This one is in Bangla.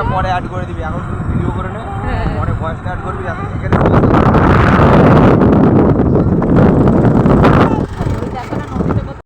ভয়েসটা পরে অ্যাড করে দিবি। এখন ভিডিও করে নে। হ্যাঁ। পরে ভয়েসটা অ্যাড করবি। এখন এখানে